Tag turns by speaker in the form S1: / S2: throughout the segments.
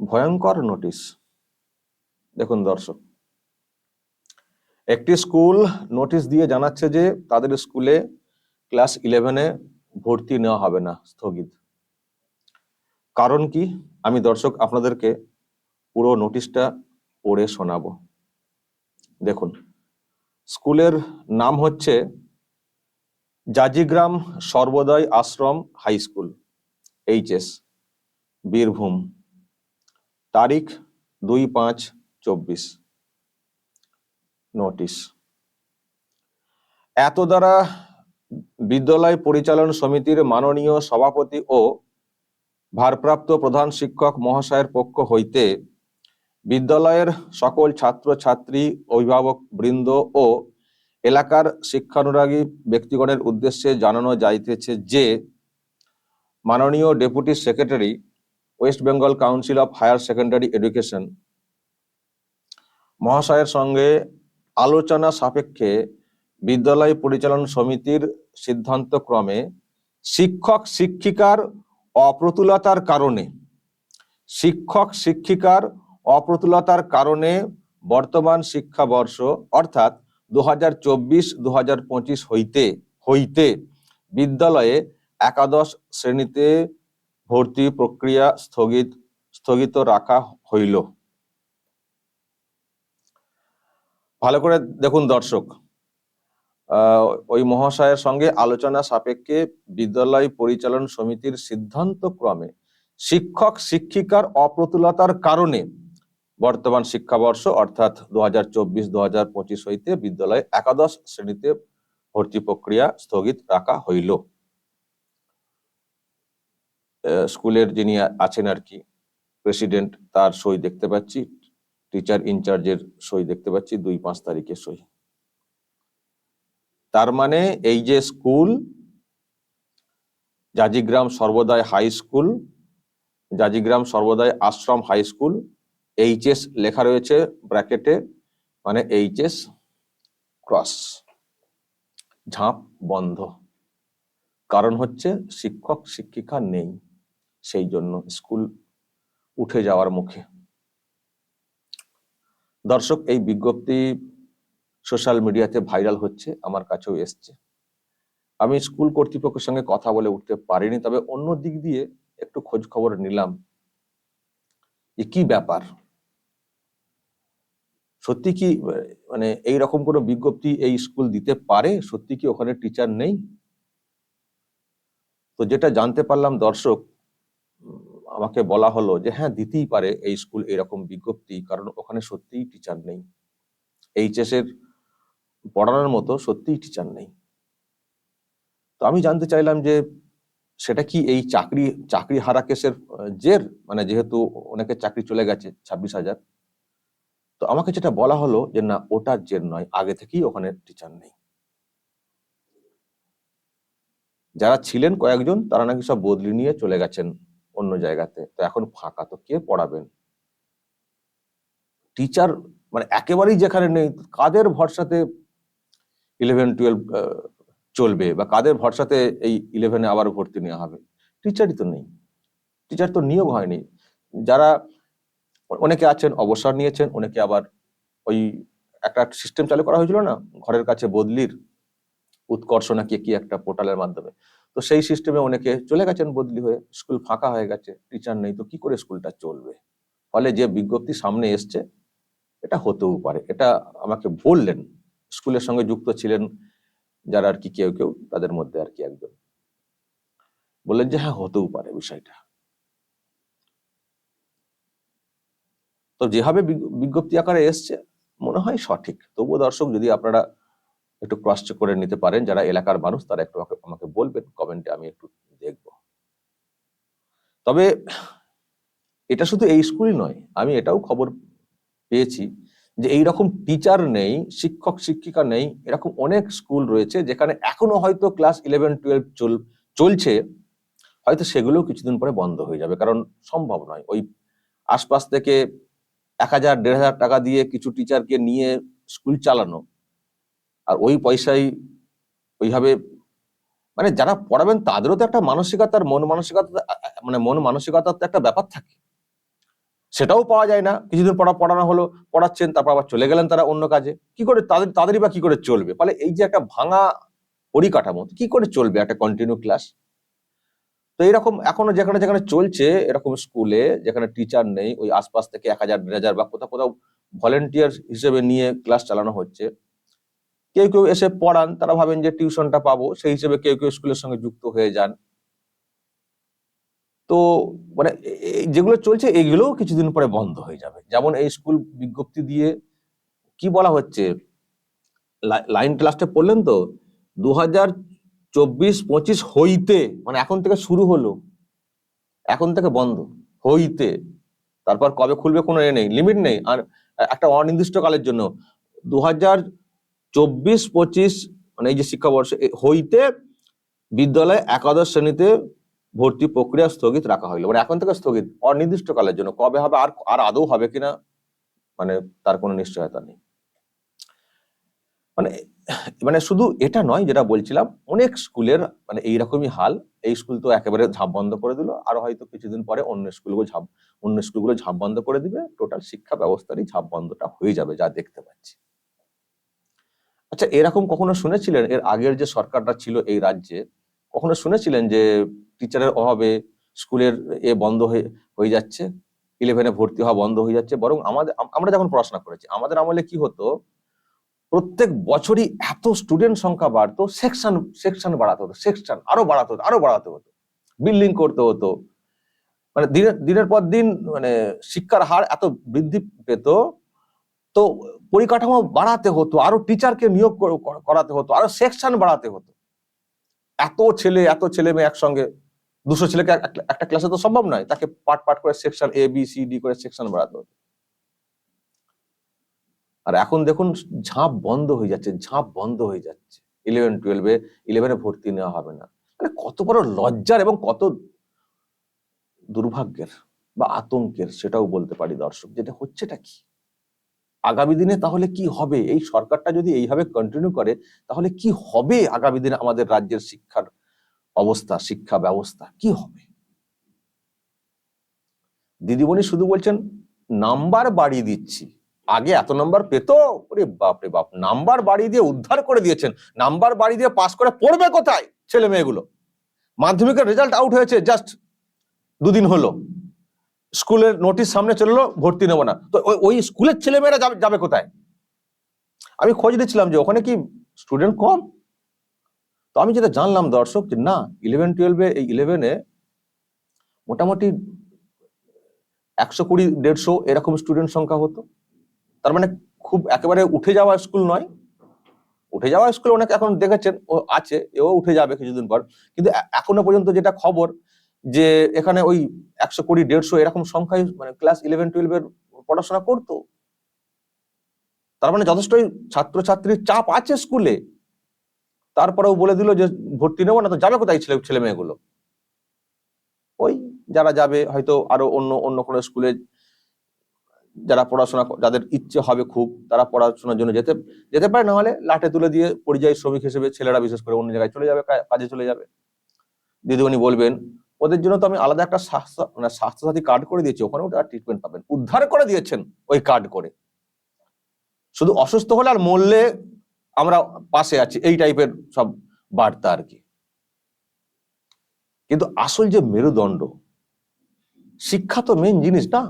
S1: ভয়ঙ্কর নোটিশ দেখুন দর্শক, একটি স্কুল নোটিশ দিয়ে জানাচ্ছে যে তাদের স্কুলে ক্লাস ইলেভেনে ভর্তি নেওয়া হবে না, স্থগিত। কারণ কি? আমি দর্শক আপনাদেরকে পুরো নোটিশটা পড়ে শোনাবো। দেখুন স্কুলের নাম হচ্ছে Jajigram Sarvodaya Ashram high school HS Birbhum. তারিখ দুই পাঁচ চব্বিশ। নোটিশ এত দ্বারা বিদ্যালয় পরিচালন সমিতির মাননীয় সভাপতি ও ভারপ্রাপ্ত প্রধান শিক্ষক মহাশয়ের পক্ষ হইতে বিদ্যালয়ের সকল ছাত্র ছাত্রী অভিভাবক বৃন্দ ও এলাকার শিক্ষানুরাগী ব্যক্তিগণের উদ্দেশ্যে জানানো যাইতেছে যে, মাননীয় deputy secretary West Bengal council of higher secondary education মহাশয়ের সঙ্গে আলোচনা সাপেক্ষে বিদ্যালয় পরিচালন সমিতির সিদ্ধান্ত ক্রমে শিক্ষক শিক্ষিকার অপ্রতুলতার কারণে, শিক্ষক শিক্ষিকার অপ্রতুলতার কারণে বর্তমান শিক্ষাবর্ষ অর্থাৎ দু হাজার চব্বিশ পঁচিশ হইতে হইতে বিদ্যালয়ে একাদশ শ্রেণীতে ভর্তি প্রক্রিয়া স্থগিত স্থগিত রাখা হইল। ভালো করে দেখুন দর্শক। ওই মহাশয়ের সঙ্গে আলোচনা সাপেক্ষে বিদ্যালয় পরিচালন সমিতির সিদ্ধান্ত ক্রমে শিক্ষক, শিক্ষিকার অপ্রতুলতার কারণে বর্তমান শিক্ষাবর্ষ, অর্থাৎ দু হাজার চব্বিশ দু পঁচিশ হইতে বিদ্যালয়ে একাদশ শ্রেণীতে ভর্তি প্রক্রিয়া স্থগিত রাখা হইল। স্কুলের যিনি আছেন আর কি, প্রেসিডেন্ট, তার সই দেখতে পাচ্ছি। টিচার ইনচার্জের সই দেখতে পাচ্ছি, দুই পাঁচ তারিখে সই। তার মানে এই যে school, Jajigram Sarvodaya high school, Jajigram Sarvodaya Ashram high school, HS লেখা রয়েছে ব্র্যাকেটে মানে এইচএস ক্রস, ঝাঁপ বন্ধ। কারণ হচ্ছে শিক্ষক, শিক্ষিকা নেই। সেই জন্য স্কুল উঠে যাওয়ার মুখে। দর্শক, এই বিজ্ঞপ্তি সোশ্যাল মিডিয়াতে ভাইরাল হচ্ছে, আমার কাছেও এসছে। আমি স্কুল কর্তৃপক্ষের সঙ্গে কথা বলে উঠতে পারিনি, তবে অন্য দিক দিয়ে একটু খোঁজ খবর নিলাম যে কি ব্যাপার। সত্যি কি মানে এই রকম কোনো বিজ্ঞপ্তি এই স্কুল দিতে পারে? সত্যি কি ওখানে টিচার নেই? তো যেটা জানতে পারলাম দর্শক আমাকে বলা হলো যে হ্যাঁ দিতেই পারে এই স্কুল এরকম বিজ্ঞপ্তি, কারণ ওখানে সত্যিই টিচার নেই। এইচএস এর পড়ানোর মতো সত্যিই টিচার নেই। তো আমি জানতে চাইলাম যে, সেটা কি এই চাকরি চাকরি হারা কেসের জের? মানে যেহেতু অনেকের চাকরি চলে গেছে, ছাব্বিশ হাজার। তো আমাকে যেটা বলা হলো যে, না ওটার জের নয়, আগে থেকেই ওখানে টিচার নেই। যারা ছিলেন কয়েকজন, তারা নাকি সব বদলি নিয়ে চলে গেছেন। অন্য জায়গাতে। তো এখন ফাঁকা, তো কে পড়াবেন? টিচার মানে একেবারেই যেখানে নেই, কাদের ভরসাতে ইলেভেন টুয়েলভ চলবে বা কাদের ভরসাতে এই ইলেভেনে আবার ভর্তি নেওয়া হবে? টিচারই তো নেই। টিচার তো নিয়োগ হয়নি। যারা অনেকে আছেন, অবসর নিয়েছেন, অনেকে আবার ওই একটা সিস্টেম চালু করা হয়েছিল না? ঘরের কাছে বদলির উৎকর্ষ নাকি কি একটা পোর্টালের মাধ্যমে। তো সেই সিস্টেমে অনেকে চলে গেছেন বদলি হয়ে স্কুল ফাঁকা হয়ে গেছে টিচার নেই, তো কি করে স্কুলটা চলবে? ফলে যে বিজ্ঞপ্তি সামনে এসছে, এটা হতেও পারে। এটা আমাকে বললেন স্কুলের সঙ্গে যুক্ত ছিলেন যারা আর কি কেউ কেউ, তাদের মধ্যে আর কি একজন। বললেন যে হ্যাঁ হতেও পারে বিষয়টা। তো যেভাবে বিজ্ঞ- বিজ্ঞপ্তি আকারে এসছে, মনে হয় সঠিক। তবুও দর্শক, যদি আপনারা একটু ক্রস চেক করে নিতে পারেন, যারা এলাকার মানুষ, তারা একটু আমাকে বলবেন কমেন্টে আমি একটু দেখব। তবে এটা শুধু এই স্কুলই নয়, আমি এটাও খবর পেয়েছি যে এই রকম টিচার নেই, শিক্ষক, শিক্ষিকা নেই, এরকম অনেক স্কুল রয়েছে যেখানে এখনও হয়তো ক্লাস ইলেভেন টুয়েলভ চল, চলছে, হয়তো সেগুলো কিছুদিন পরে বন্ধ হয়ে যাবে, কারণ সম্ভব নয়। ওই আশপাশ থেকে এক হাজার, দেড় হাজার টাকা দিয়ে কিছু টিচারকে নিয়ে স্কুল চালানো, আর ওই পয়সায় ওইভাবে মানে যারা পড়াবেন তাদেরও তো একটা মানসিকতার মন মানসিকতা মানে মন মানসিকতার তো একটা ব্যাপার থাকে। সেটাও পাওয়া যায় না, কিছুদিন পড়া পড়ানো হলো, পড়াচ্ছেন, তারপর আবার চলে গেলেন তারা অন্য কাজে। কি করে তাদের, তাদেরই বা কি করে চলবে? ফলে এই যে একটা ভাঙা পরিকাঠামো, কি করে চলবে একটা কন্টিনিউ ক্লাস তো এরকম এখনও যেখানে যেখানে চলছে, এরকম স্কুলে যেখানে টিচার নেই, ওই আশপাশ থেকে এক হাজার, দেড় হাজার বা কোথাও কোথাও ভলেন্টিয়ার হিসেবে নিয়ে ক্লাস চালানো হচ্ছে। কেউ কেউ এসে পড়ান, তারা ভাবেন যে টিউশনটা পাবো, সেই হিসেবে কেউ কেউ স্কুলের সঙ্গে যুক্ত হয়ে যান। তো মানে যেগুলো চলছে, এগুলোও কিছুদিন পরে বন্ধ হয়ে যাবে। যেমন এই স্কুল বিজ্ঞপ্তি দিয়ে কি বলা হচ্ছে? লাইন ক্লাসটা পড়লেন তো? দু হাজার চব্বিশ পঁচিশ হইতে মানে এখন থেকে শুরু হলো। এখন থেকে বন্ধ, হইতে। তারপর কবে খুলবে কোনো এ নেই, লিমিট নেই। আর একটা অনির্দিষ্ট কালের জন্য দু হাজার চব্বিশ, পঁচিশ মানে এই যে শিক্ষাবর্ষ হইতে বিদ্যালয়ে একাদশ শ্রেণীতে ভর্তি প্রক্রিয়া স্থগিত রাখা হইল। মানে এখন থেকে স্থগিত অনির্দিষ্ট কালের জন্য। কবে হবে, আর আর আদৌ হবে কিনা মানে তার কোনো নিশ্চয়তা নেই। মানে মানে শুধু এটা নয়, যেটা বলছিলাম, অনেক স্কুলের মানে এইরকমই হাল। এই স্কুল তো একেবারে ঝাঁপ বন্ধ করে দিল। আর হয়তো কিছুদিন পরে অন্য স্কুলগুলো ঝাঁপ, অন্য স্কুলগুলো ঝাঁপ বন্ধ করে দিবে। টোটাল শিক্ষা ব্যবস্থারই ঝাঁপ বন্ধটা হয়ে যাবে, যা দেখতে পাচ্ছি। আচ্ছা এরকম কখনো শুনেছিলেন? এর আগের যে সরকারটা ছিল এই রাজ্যে, কখনো শুনেছিলেন যে টিচারের অভাবে স্কুলের এ বন্ধ হয়ে হয়ে যাচ্ছে? ইলেভেনে ভর্তি হওয়া বন্ধ হয়ে যাচ্ছে? বরং আমাদের আমরা যখন পড়াশোনা করেছি, আমাদের আমলে কি হতো? প্রত্যেক বছরই এত স্টুডেন্ট সংখ্যা বাড়তো সেকশন সেকশন বাড়াতে হতো সেকশন আরও বাড়াতে হতো, আরও বাড়াতে হতো। বিল্ডিং করতে হতো। মানে দিনের দিনের পর দিন মানে শিক্ষার হার এত বৃদ্ধি পেত তো পরিকাঠামো বাড়াতে হতো, আরও টিচারকে নিয়োগ কর- কর- করাতে হতো, আরও সেকশন বাড়াতে হতো। এত ছেলে এত ছেলে মেয়ে একসঙ্গে, দুশো ছেলেকে এক- এক- একটা ক্লাসে তো সম্ভব নয়, তাকে পার্ট পার্ট করে section A B C D করে সেকশন বাড়াতে হতো। আর এখন দেখুন, ঝাঁপ বন্ধ হয়ে যাচ্ছে, ঝাঁপ বন্ধ হয়ে যাচ্ছে। ইলেভেন টুয়েলভে ইলেভেনে ভর্তি নেওয়া হবে না। মানে কত বড় লজ্জার এবং কত দুর্ভাগ্যের বা আতঙ্কের, সেটাও বলতে পারি দর্শক যেটা হচ্ছেটা কি? আগামী দিনে তাহলে কি হবে? এই সরকারটা যদি এইভাবে কন্টিনিউ করে, তাহলে কি হবে আগামী দিনে আমাদের রাজ্যের শিক্ষার অবস্থা, শিক্ষা ব্যবস্থা? কি হবে? দিদিমণি শুধু বলছেন, নাম্বার বাড়িয়ে দিচ্ছি। আগে এত নাম্বার পেতো? ওরে বাপ রে বাপ, নাম্বার বাড়িয়ে দিয়ে উদ্ধার করে দিয়েছেন। নাম্বার বাড়িয়ে দিয়ে পাস করে পড়বে কোথায় ছেলে মেয়েগুলো মাধ্যমিকের রেজাল্ট আউট হয়েছে জাস্ট দুদিন হলো। স্কুলের নোটিশ সামনে চলল ভর্তি নেব না। তো ওই- স্কুলের ছেলেমেয়েরা যাবে যাবে কোথায়? আমি খোঁজ দিচ্ছিলাম যে ওখানে কি স্টুডেন্ট কম? তো আমি যেটা জানলাম দর্শক, যে না ইলেভেন টুয়েলভে এই ইলেভেনে মোটামুটি একশো কুড়ি, দেড়শো এরকম স্টুডেন্ট সংখ্যা হতো। তার মানে খুব একেবারে উঠে যাওয়া স্কুল নয়। উঠে যাওয়া স্কুল অনেক এখন দেখেছেন, ও আছে, এও উঠে যাবে কিছুদিন পর। কিন্তু এখনও পর্যন্ত যেটা খবর যে এখানে ওই একশো কুড়ি, দেড়শো এরকম সংখ্যায় মানে ক্লাস ইলেভেন টুয়েলভের পড়াশোনা করতো। তার মানে যথেষ্টই ছাত্রছাত্রীর চাপ আছে স্কুলে তারপরেও বলে দিল যে, ভর্তি নেব না তো যাবে কোথায় ছেলে ছেলে মেয়েগুলো? ওই যারা যাবে, হয়তো আরও অন্য অন্য কোনো স্কুলে যারা পড়াশোনা যাদের ইচ্ছে হবে খুব, তারা পড়াশোনার জন্য যেতে যেতে পারে। না হলে লাটে তুলে দিয়ে পরিযায়ী শ্রমিক হিসেবে ছেলেরা বিশেষ করে অন্য জায়গায় চলে যাবে কাজে চলে যাবে। দিদিমণি বলবেন ওদের জন্য তো আমি আলাদা একটা স্বাস্থ্য মানে স্বাস্থ্যসাথী কার্ড করে দিয়েছি, ওখানেও তারা ট্রিটমেন্ট পাবেন। উদ্ধার করে দিয়েছেন ওই কার্ড করে। শুধু অসুস্থ হলে আর মরলে আমরা পাশে আছি, এই টাইপের সব বার্তা আর কি। কিন্তু আসল যে মেরুদণ্ড, শিক্ষা তো মেন জিনিস না।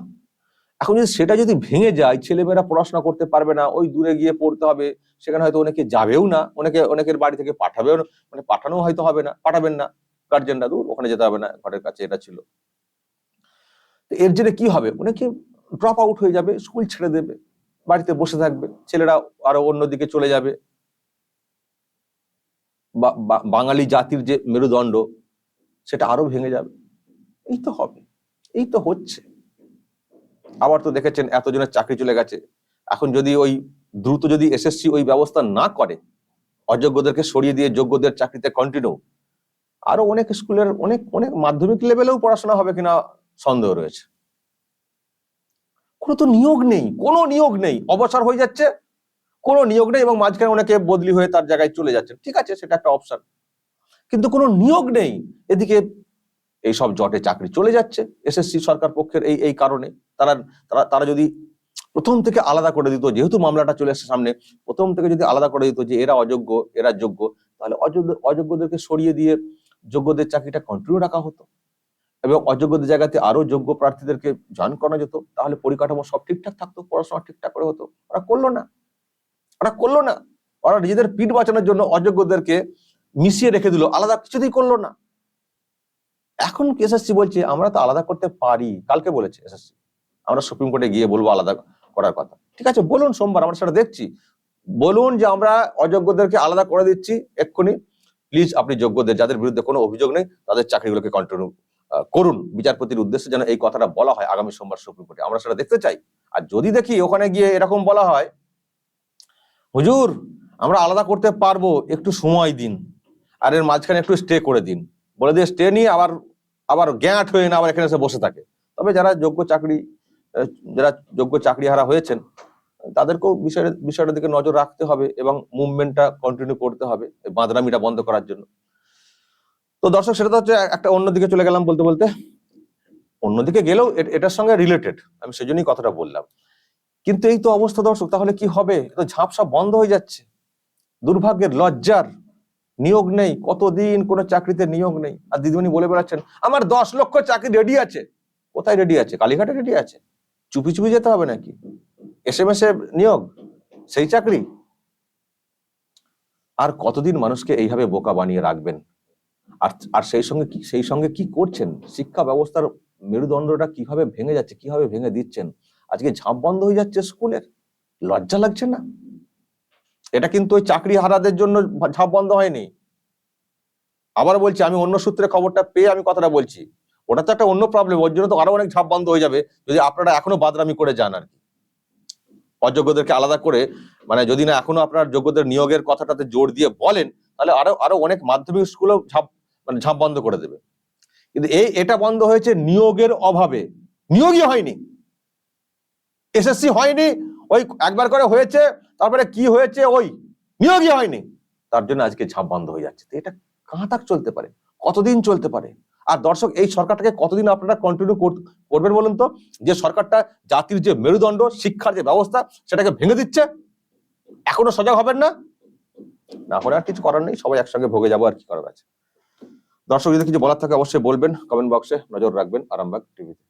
S1: এখন যদি সেটা যদি ভেঙে যায়, ছেলেমেয়েরা পড়াশোনা করতে পারবে না, ওই দূরে গিয়ে পড়তে হবে, সেখানে হয়তো অনেকে যাবেও না, অনেকে, অনেকের বাড়ি থেকে পাঠাবেও মানে পাঠানো হয়তো হবে না, পাঠাবেন না। গার্জেনরা দূর, ওখানে যেতে হবে না, ঘরের কাছে এটা ছিল। তো এর জন্য কি হবে? অনেকে ড্রপ আউট হয়ে যাবে স্কুল ছেড়ে দেবে, বাড়িতে বসে থাকবে, ছেলেরা আরও অন্যদিকে চলে যাবে। বাঙালি জাতির যে মেরুদণ্ড, সেটা আরও ভেঙে যাবে। এই তো হবে, এই তো হচ্ছে। আবার তো দেখেছেন এতজনের চাকরি চলে গেছে। এখন যদি ওই দ্রুত যদি এসএসসি ওই ব্যবস্থা না করে, অযোগ্যদেরকে সরিয়ে দিয়ে যোগ্যদের চাকরিতে কন্টিনিউ আরও অনেক স্কুলের অনেক অনেক মাধ্যমিক লেভেলেও পড়াশোনা হবে কিনা সন্দেহ রয়েছে। কোনো তো নিয়োগ নেই, কোনো নিয়োগ নেই, অবসর হয়ে যাচ্ছে, কোনো নিয়োগ নেই এবং মাঝখানে অনেকে বদলি হয়ে তার জায়গায় চলে যাচ্ছে ঠিক আছে, সেটা একটা অপশন কিন্তু কোনো নিয়োগ নেই, এদিকে এই সব জটে চাকরি চলে যাচ্ছে, এসএসসি সরকার পক্ষের এই এই কারণে। তারা তারা তারা যদি প্রথম থেকে আলাদা করে দিত, যেহেতু মামলাটা চলে এসেছে সামনে, প্রথম থেকে যদি আলাদা করে দিত যে এরা অযোগ্য, এরা যোগ্য, তাহলে অযোগ্য, অযোগ্যদেরকে সরিয়ে দিয়ে যোগ্যদের চাকরিটা কন্টিনিউ রাখা হতো এবং অযোগ্যদের জায়গাতে আরও যোগ্য প্রার্থীদেরকে জয়েন করানো যেত, তাহলে পরিকাঠামো সব ঠিকঠাক থাকতো, পড়াশোনা ঠিকঠাক করে হতো। ওরা করল না। ওরা করল না। ওরা নিজেদের পিঠ বাঁচানোর জন্য অযোগ্যদেরকে মিশিয়ে রেখে দিল, আলাদা কিছুতেই করল না। এখন এসএসসি বলছে, আমরা তো আলাদা করতে পারি। কালকে বলেছে এসএসসি আমরা সুপ্রিম কোর্টে গিয়ে বলব আলাদা করার কথা। ঠিক আছে, বলুন সোমবার, আমরা সেটা দেখছি। বলুন যে আমরা অযোগ্যদেরকে আলাদা করে দিচ্ছি, এক্ষুনি। প্লিজ আপনি যোগ্যদের, যাদের বিরুদ্ধে কোনো অভিযোগ নেই, তাদের চাকরিগুলোকে কন্টিনিউ করুন। বিচারপতির উদ্দেশ্যে যেন এই কথাটা বলা হয় আগামী সোমবার সুপ্রিম কোর্টে। আমরা সেটা দেখতে চাই। আর যদি দেখি ওখানে গিয়ে এরকম বলা হয়, হুজুর, আমরা আলাদা করতে পারব, একটু সময় দিন। আর এর মাঝখানে একটু স্টে করে দিন। বলে দিয়ে স্টে নিয়ে আবার আবার গ্যাঁট হয়ে না আবার এখানে এসে বসে থাকে। তবে যারা যোগ্য চাকরি যারা যোগ্য চাকরিহারা হয়েছেন তাদেরকেও বিষয়ের বিষয়টার দিকে নজর রাখতে হবে এবং মুভমেন্টটা কন্টিনিউ করতে হবে বাঁদরামিটা বন্ধ করার জন্য। তো দর্শক, সেটা তো হচ্ছে একটা অন্যদিকে চলে গেলাম বলতে বলতে। অন্যদিকে গেলেও এটার সঙ্গে রিলেটেড আমি সেই জন্যই কথাটা বললাম। কিন্তু এই তো অবস্থা দর্শক, তাহলে কি হবে? তো ঝাপসা বন্ধ হয়ে যাচ্ছে। দুর্ভাগ্যের লজ্জার নিয়োগ নেই, কতদিন কোনো চাকরিতে নিয়োগ নেই। আর দিদিমণি বলে বেড়াচ্ছেন, আমার দশ লক্ষ চাকরি রেডি আছে। কোথায় রেডি আছে? কালীঘাটে রেডি আছে? চুপি চুপি যেতে হবে নাকি? এস এম এস এ নিয়োগ, সেই চাকরি? আর কতদিন মানুষকে এইভাবে বোকা বানিয়ে রাখবেন? আর আর সেই সঙ্গে কি, সেই সঙ্গে কি করছেন? শিক্ষা ব্যবস্থার মেরুদণ্ডটা কীভাবে ভেঙে যাচ্ছে, কীভাবে ভেঙে দিচ্ছেন? আজকে ঝাঁপ বন্ধ হয়ে যাচ্ছে স্কুলের? লজ্জা লাগছে না? এটা কিন্তু ওই চাকরি হারাদের জন্য ঝাঁপ বন্ধ হয়নি। আবার বলছি, আমি অন্য সূত্রে খবরটা পেয়ে আমি কথাটা বলছি। ওটা তো একটা অন্য প্রবলেম ওর জন্য তো আরও অনেক ঝাঁপ বন্ধ হয়ে যাবে, যদি আপনারা এখনও বাদরামি করে যান আর কি। অযোগ্যদেরকে আলাদা করে মানে যদি না এখনও আপনার যোগ্যদের নিয়োগের কথাটাতে জোর দিয়ে বলেন, তাহলে আরও আরও অনেক মাধ্যমিক স্কুলও ঝাঁপ মানে ঝাঁপ বন্ধ করে দেবে। কিন্তু এই, এটা বন্ধ হয়েছে নিয়োগের অভাবে। নিয়োগই হয়নি। এসএসসি হয়নি, ওই একবার করে হয়েছে, তারপরে কি হয়েছে ওই, নিয়োগই হয়নি। তার জন্য আজকে ঝাঁপ বন্ধ হয়ে যাচ্ছে। এটা কাঁ তাক চলতে পারে, কতদিন চলতে পারে? আর দর্শক, এই সরকারটাকে কতদিন আপনারা কন্টিনিউ করবেন বলুন তো? যে সরকারটা জাতির যে মেরুদণ্ড, শিক্ষার যে ব্যবস্থা, সেটাকে ভেঙে দিচ্ছে? এখনও সজাগ হবেন না? না হলে আর কিছু করার নেই, সবাই একসঙ্গে ভোগে যাব আর কি করার আছে। দর্শক, যদি কিছু বলার থাকে অবশ্যই বলবেন কমেন্ট বক্সে নজর রাখবেন, আরামবাগ টিভিতে